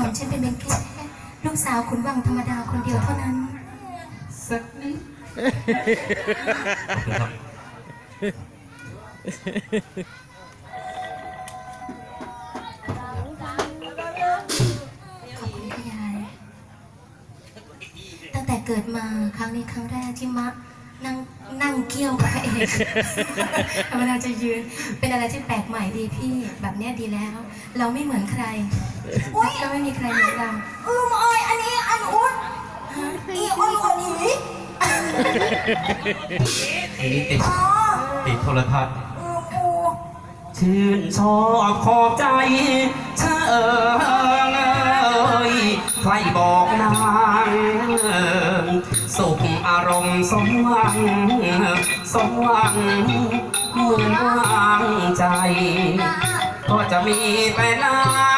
หม่อมฉันเป็นเพียงแค่ลูกสาวขุนวังธรรมดาคนเดียวเท่านั้น สักนิดขอบคุณครับขอบคุณค่ะยาย ตั้งแต่เกิดมาครั้งนี้ครั้งแรกที่มะนั่งนั่งเกี้ยวกับพระเอกธรรมดาจะยืน เป็นอะไรที่แปลกใหม่ดีพี่ แบบเนี้ยดีแล้ว เราไม่เหมือนใคร ก็ไม่มีใครเหมือนเราอืมเอ้ยอันนี้อันอุ้นอีอ้นคนนี้อันนี้ติดอ๋อติดโทรทัศน์อืมอูชื่นชอบขอบใจเธอเอ่ยใครบอกนางสุขอารมณ์สมหวังสมหวังเหมือนวางใจ ก็จะมีแต่นางเธอเอ่ย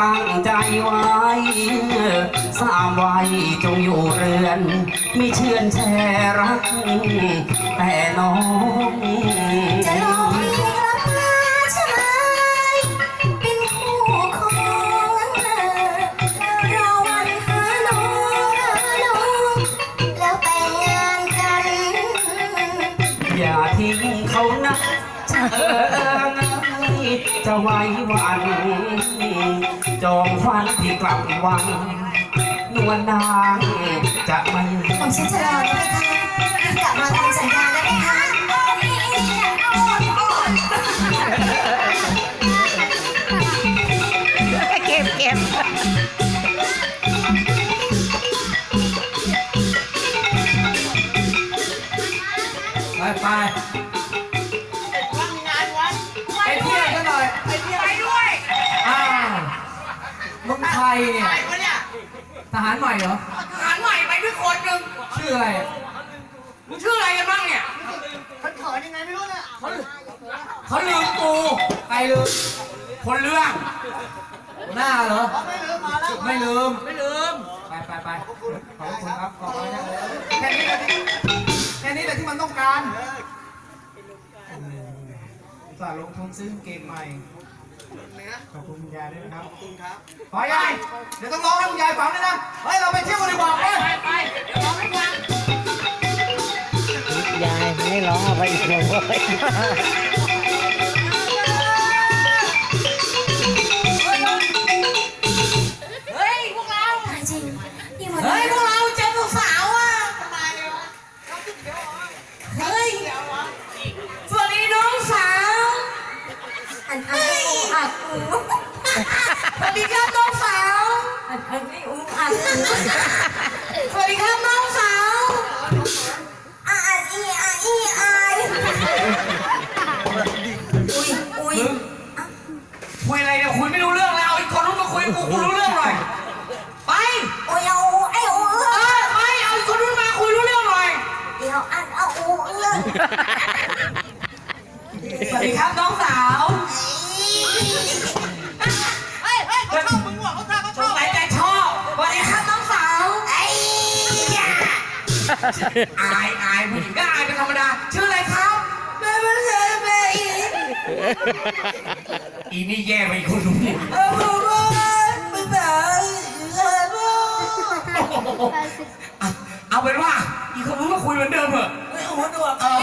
ตั้งใจไว้สามไว้จงอยู่เรือน ไม่เชื่อนแช่รัก แต่น้อง จะรอพี่กลับมาใช่ไหมเป็นคู่ของเธอรอวันหาน้องหาน้องแล้วแต่งงานกัน อย่าทิ้งเขานะเธอ จะไว้วันจองฟันที่กลับวังนวลนางจะไม่ผมฉันจะรอได้ไหมคะ มึงใครเนี่ยไปวะเนี่ยทหารใหม่เหรอ ทหารใหม่ไปด้วยคนหนึ่งชื่ออะไร มึงชื่ออะไรกันบ้างเนี่ยเขาลืมกูใครลืม คนเรื่อง หน้าเหรอ ไม่ลืมมาแล้วไม่ลืม ไม่ลืม ไปไปไปขอบคุณครับขอบคุณนะแค่นี้แหละที่แค่นี้แหละที่มันต้องการอุตส่าห์ลงทุนซื้อกางเกงใหม่ ขอบคุณคุณยายด้วยนะครับขอบคุณครับขอยายเดี๋ยวต้องร้องให้คุณยายฟังด้วยนะเฮ้ยเราไปเที่ยวกันดีกว่าเฮ้ยไปไปเดี๋ยวร้องให้ฟังยายไม่ร้องเอาไปอีกเลย สวัสดีครับน้องสาวอะอะอีอะอีอายอุ้ยอุ้ยคุยอะไรเนี่ยคุยไม่รู้เรื่องแล้วเอาอีกคนนู้นมาคุยกับกูกูรู้เรื่องหน่อย ไป โอ้ยเอาไอ้โอ้เอื้เอออไปเอาอีกคนนู้นมาคุยรู้เรื่องหน่อย เดี๋ยวอันเอาโอ้เอื้อสวัสดีครับน้อง อายอายผู้หญิงก็อายเป็นธรรมดา ชื่ออะไรครับแม่ไม่เคยไปอีกอีนี่แย่ไปอีกคนหนึงเอาผมว่าไม่ไปเลยพ่ออะเอาเป็นว่า อีกคนนู้นมาคุยเหมือนเดิมเถอะไม่หูหนวกเออ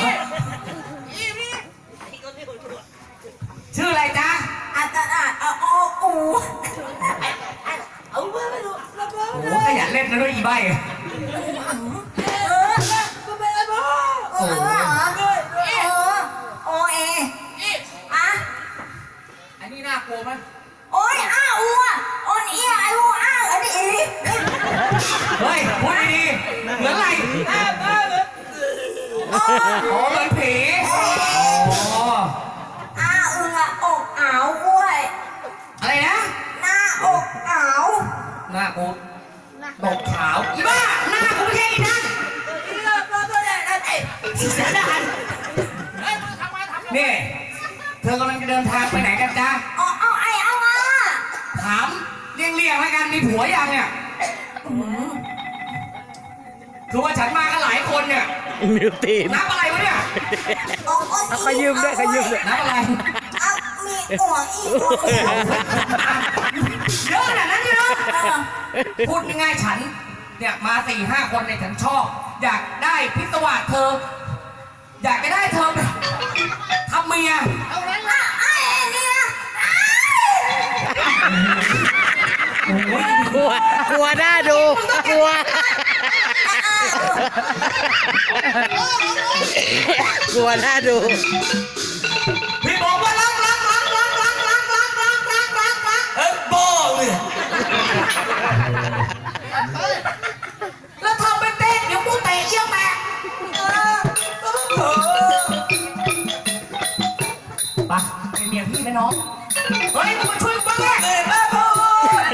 กลัวไหมโอ้ยอ้าอัวโอนเอียไอ้อัวอ้าอันนี้อีเฮ้ยพูดดีๆเหมือนอะไรอ๋อเหมือนผีอ๋ออ้าอึงอะอกอ้าวอ้วยอะไรนะ หน้าอกอ้าวหน้ากูตกขาวอีบ้าหน้ากูไม่ใช่อีนั่นเลิกเลิกเลิกเลิกเลิกเอ้ยเสียดายนี่เธอกำลังจะเดินทางไปไหนกันจ๊ะ ยงเลี่ยงๆแล้วกันมีผัวยังเนี่ยคือว่าฉันมากันหลายคนเนี่ยมิวตีนนับอะไรวะเนี่ยเอาเอาเอาขยืมด้วยขยืมด้วยนับอะไรเอามีอ่วงอีอ่วงอีเยอะขนาดนั้นเลยเหรอพูดง่ายๆฉันเนี่ยมาสี่ห้าคนเนี่ยฉันชอบ อยากได้พิศวาสเธอ อยากจะได้เธอไปทำเมียอะไอ้เนี่ย กลัว กลัวหน้าดู กลัว กลัวหน้าดู พี่บอกว่ารักรักรักรักรักรักรักรักรักรักรักเอ้ยบ้าเลยแล้วทำเป็นเต้นเดี๋ยวกูเตะเยี่ยวแตกเออเออไปเป็นเมียพี่นะน้อง เฮ้ยมึงมาช่วยกูบ้างแม่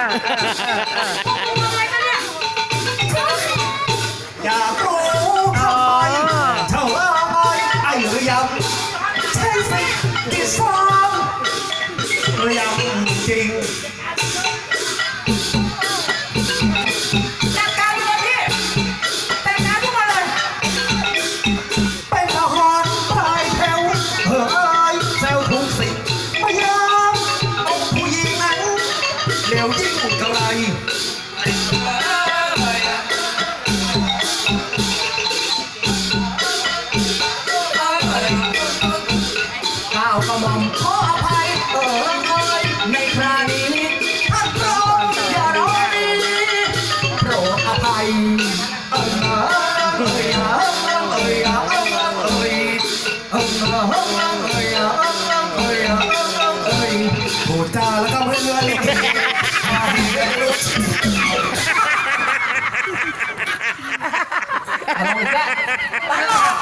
อยากรู้ทำไมเธอเอ้ยไอ้เรียมใช่สิที่สองเรียมจริง ไม่อุ่เท่าไหร่ อะไรอีกแล้วตลอด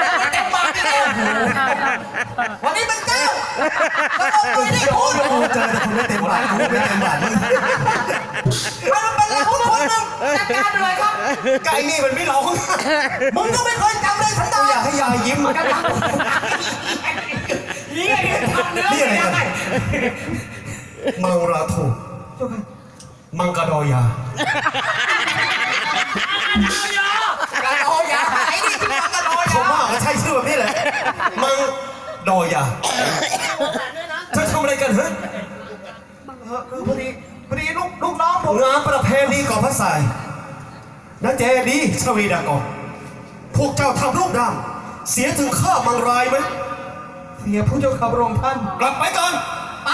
แล้วมันเต็มปากเลยโอ้โหวันนี้มันเจ้าตลอดเลยนี่พูดเจอแต่คนไม่เต็มบาทกูไม่เต็มบาทมึงมันเป็นเราทุกคนหนึ่งจัดการเลยครับไก่นี่มันไม่ร้องมึงก็ไม่เคยจำเลยสันกูดานอยากให้ยายยิ้มกันหลังนี่ไงทำเนื้อไม่ได้มังราถูมังกรดอยา ใช่ชื่อแบบนี้แหละมังดอยาเธอทำอะไรกันเฮ้ยคือพอดีพอดีลูกลูกน้องผมงานประเพณีก่อพระสายนะเจดีชวีดากอนพวกเจ้าทำรูปดำเสียถึงข้ามังรายไหมเสียผู้เจ้าขับรองท่าน กลับไปก่อน ไป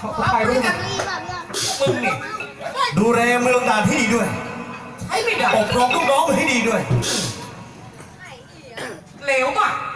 ขอถ่ายรูปมึงนี่ดูแลเมืองด่านให้ดีด้วย ใช้ไม่ได้ปกครองลูกน้องให้ดีด้วย 奶油棒